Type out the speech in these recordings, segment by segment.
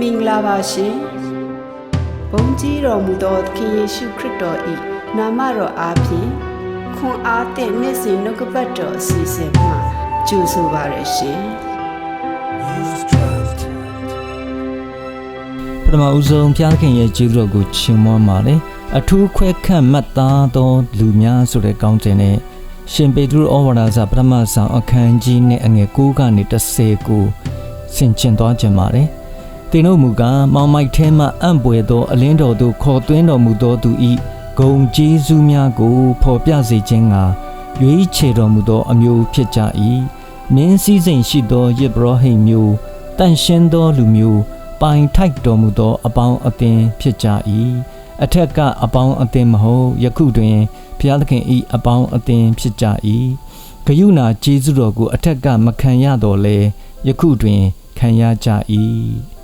မင်္ဂလာပါရှင်ဘုန်းကြီးတော်မူသောသခင်ယေရှုခရစ်တော်၏နာမတော်အားဖြင့်ခွန်အားသည့်နေ့စဉ်နှုတ်ကပတ်တော်အစီအစဉ်မှာကြိုဆိုပါရရှင်ပထမဦးဆုံးဖျားခင်ရဲ့ကျေးဇူးတော်ကိုချီးမွမ်းပါလေအထူးခွဲခန့်မှတ်သားသောလူများဆိုတဲ့ကောင်းခြင်းနဲ့ရှင်ပေတရုဩဝါဒစာပထမဆောင်အခန်းကြီးနဲ့အငယ်9ကနေ10ကိုဆင်ခြင်သွားခြင်းပါတယ် သင်တို့မူကားမောင်မိုက်ထဲမှအံ့ပွေသောအလင်းတော်သို့ခေါ်သွင်းတော်မူသောသူဤဂုံကျေးဇူးများကိုဖော်ပြစေခြင်းကရွေးချယ်တော်မူသောအမျိုးဖြစ်ကြ၏မင်းစည်းစိမ်ရှိသောယေဘရဟိတ်မျိုးတန်ရှင်းသောလူမျိုးပိုင်ထိုက်တော်မူသောအပေါင်းအသင်းဖြစ်ကြ၏အထက်ကအပေါင်းအသင်းမဟုတ်ယခုတွင်ဘုရားသခင်ဤအပေါင်းအသင်းဖြစ်ကြ၏ဂယုဏကျေးဇူးတော်ကိုအထက်ကမခံရတော့လဲယခုတွင်ခံရကြ၏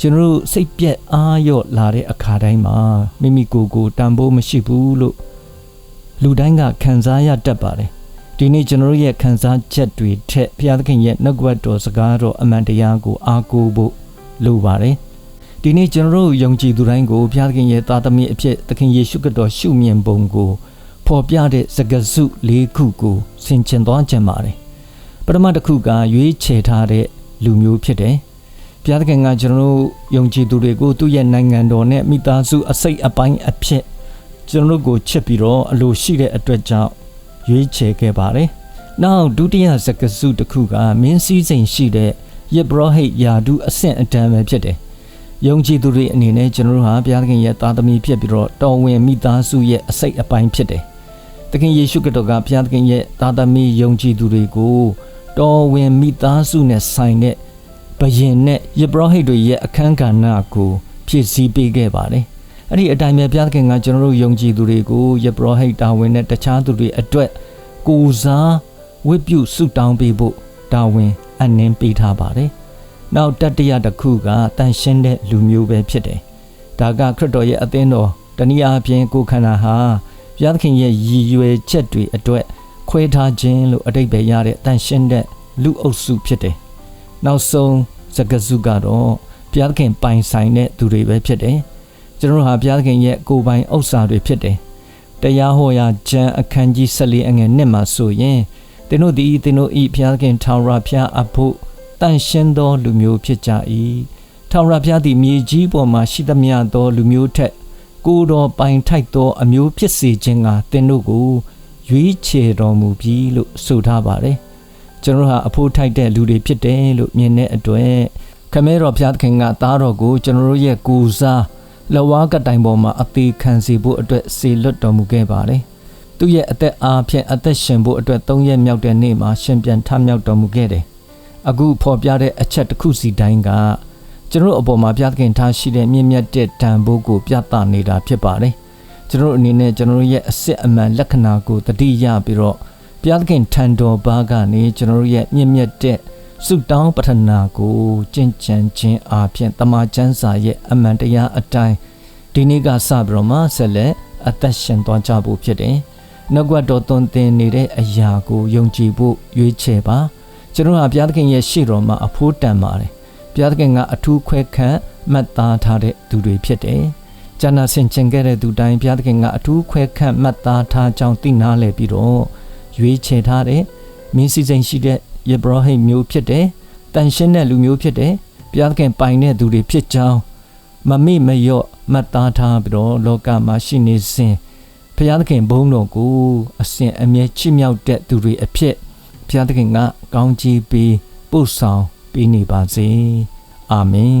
ကျွန်တော်တို့စိတ်ပြက်အားရော့လာတဲ့အခါတိုင်းမှာမိမိကိုယ်ကိုတန်ဖိုးမရှိဘူးလို့လူတိုင်းကခံစားရတတ်ပါတယ်ဒီနေ့ကျွန်တော်တို့ရဲ့ခံစားချက်တွေထက်ဘုရားသခင်ရဲ့နှုတ်ကပတ်တော်စကားတော်အမှန်တရားကိုအားကိုးဖို့လိုပါတယ်ဒီနေ့ကျွန်တော်တို့ယုံကြည်သူတိုင်းကိုဘုရားသခင်ရဲ့သားသမီးအဖြစ်သခင်ယေရှုခရစ်တော်ရှုမြင်ပုံကိုဖော်ပြတဲ့စကားစု၄ခုကိုဆင်ခြင်သွားကြပါတယ်ပထမတစ်ခုကရွေးချယ်ထားတဲ့လူမျိုးဖြစ်တယ် ဘုရားသခင်ကကျွန်တော်တို့ယုံကြည်သူတွေကိုသူ့ရဲ့နိုင်ငံတော်နဲ့မိသားစုအစိတ်အပိုင်းအဖြစ်ကျွန်တော်တို့ကိုချစ်ပြီးတော့အလိုရှိတဲ့အတွက်ကြောင့်ရွေးချယ်ခဲ့ပါတယ်နောက်ဒုတိယစကားစုတစ်ခုကမင်းစည်းစိမ်ရှိတဲ့ယေဘရဟိတ်ယာဒုအဆင့်အတန်းပဲဖြစ်တယ်။ယုံကြည်သူတွေအနေနဲ့ကျွန်တော်တို့ဟာဘုရားသခင်ရဲ့သားသမီးဖြစ်ပြီးတော့တော်ဝင်မိသားစုရဲ့အစိတ်အပိုင်းဖြစ်တယ်။သခင်ယေရှုခရစ်တော်ကဘုရားသခင်ရဲ့သားသမီးယုံကြည်သူတွေကိုတော်ဝင်မိသားစုနဲ့ဆိုင်တဲ့ ဘယင်နဲ့ယေဘရဟိတ်တွေရဲ့အခန်းကဏ္ဍကိုဖြည့်ဆည်းပေးခဲ့ပါတယ်။အဲ့ဒီအတိုင်းပဲဘုရားသခင်ကကျွန်တော်တို့ယုံကြည်သူတွေကိုယေဘရဟိတ်တာဝန်နဲ့တခြားသူတွေအတွက်ကိုယ်စားဝတ်ပြုဆုတောင်းပေးဖို့တာဝန်အနှင်းပေးထားပါတယ်။နောက်တတိယတစ်ခုကတန်ရှင်းတဲ့လူမျိုးပဲဖြစ်တယ်။ဒါကခရစ်တော်ရဲ့အသင်းတော်တနည်းအားဖြင့်ကိုယ်ခန္ဓာဟာဘုရားသခင်ရဲ့ရည်ရွယ်ချက်တွေအတွက်ခွဲထားခြင်းလို့အတိတ်ပဲရတဲ့တန်ရှင်းတဲ့လူအုပ်စုဖြစ်တယ်။ နောက်ဆုံးစကားစုကတော့ဘုရားသခင်ပိုင်ဆိုင်တဲ့သူတွေပဲဖြစ်တယ်။ကျွန်တော်တို့ဟာဘုရားသခင်ရဲ့ကိုယ်ပိုင်ဥစ္စာတွေဖြစ်တယ်။တရားဟောရာကျမ်းအခန်းကြီး14အငယ်1မှာဆိုရင်သင်တို့သည်သင်တို့ဤဘုရားသခင်ထာဝရဘုရားအဖို့တန်ရှင်းသောလူမျိုးဖြစ်ကြ၏ထာဝရဘုရားသည်မြေကြီးပေါ်မှာရှိသမျှသောလူမျိုးထက်ကိုယ်တော်ပိုင်ထိုက်သောအမျိုးဖြစ်စေခြင်းကသင်တို့ကိုရွေးချယ်တော်မူပြီလို့ဆိုထားပါတယ် ကျွန်တော်ဟာအဖို့ထိုက်တဲ့လူတွေဖြစ်တယ်လို့မြင်တဲ့အတွက်ခမဲတော်ဘုရားသခင်ကသားတော်ကိုကျွန်တော်ရဲ့ကိုယ်စားလဝါကတိုင်ပေါ်မှာအသေးခံစေဖို့အတွက်စေလွတ်တော်မူခဲ့ပါတယ်သူ့ရဲ့အသက်အားဖြင့်အသက်ရှင်ဖို့အတွက်၃ရက်မြောက်တဲ့နေ့မှာရှင်ပြန်ထမြောက်တော်မူခဲ့တယ်။အခုဖော်ပြတဲ့အချက်တစ်ခုစီတိုင်းကကျွန်တော်တို့အပေါ်မှာပြသခင်ထားရှိတဲ့မြင့်မြတ်တဲ့တန်ဖိုးကိုပြသနေတာဖြစ်ပါတယ်။ကျွန်တော်တို့အနေနဲ့ကျွန်တော်တို့ရဲ့အစစ်အမှန်လက္ခဏာကိုတတိယပြီးတော့ ပြသခင်ထံတော်ဘာကနေကျွန်တော်တို့ရဲ့မြင့်မြတ်တဲ့ဆုတောင်းပထနာကိုကြင်ကြံခြင်းအားဖြင့်တမန်ကျမ်းစာရဲ့အမှန်တရားအတိုင်းဒီနေ့ကစပြီးတော့မှဆက်လက်အသက်ရှင်သွားကြဖို့ဖြစ်တယ်။နှုတ်ကပတ်တော်သွန်သင်နေတဲ့အရာကိုယုံကြည်ဖို့ရွေးချယ်ပါကျွန်တော်ဟာဘုရားသခင်ရဲ့ရှေ့တော်မှာအဖို့တန်ပါတယ်ဘုရားသခင်ကအထူးခွဲခန့်မှတ်သားထားတဲ့သူတွေဖြစ်တယ်ကျမ်းနာဆင်ခြင်ခဲ့တဲ့သူတိုင်းဘုရားသခင်ကအထူးခွဲခန့်မှတ်သားထားကြောင်းသိနာလဲပြီးတော့ ရွေးချယ်ထားတဲ့မင်းစည်းစိမ်ရှိတဲ့ယေဘရဟိတ်မျိုးဖြစ်တယ်တန်ရှင်းတဲ့လူမျိုးဖြစ်တယ်ဘုရားသခင်ပိုင်တဲ့သူတွေဖြစ်ကြောင်းမမေ့မလျော့မှတ်သားထားပြီးတော့လောကမှာရှိနေစဉ်ဘုရားသခင်ဘုန်းတော်ကိုအစဉ်အမြဲချီးမြှောက်တဲ့သူတွေအဖြစ်ဘုရားသခင်ကကောင်းချီးပေးပို့ဆောင်ပေးနေပါစေအာမင်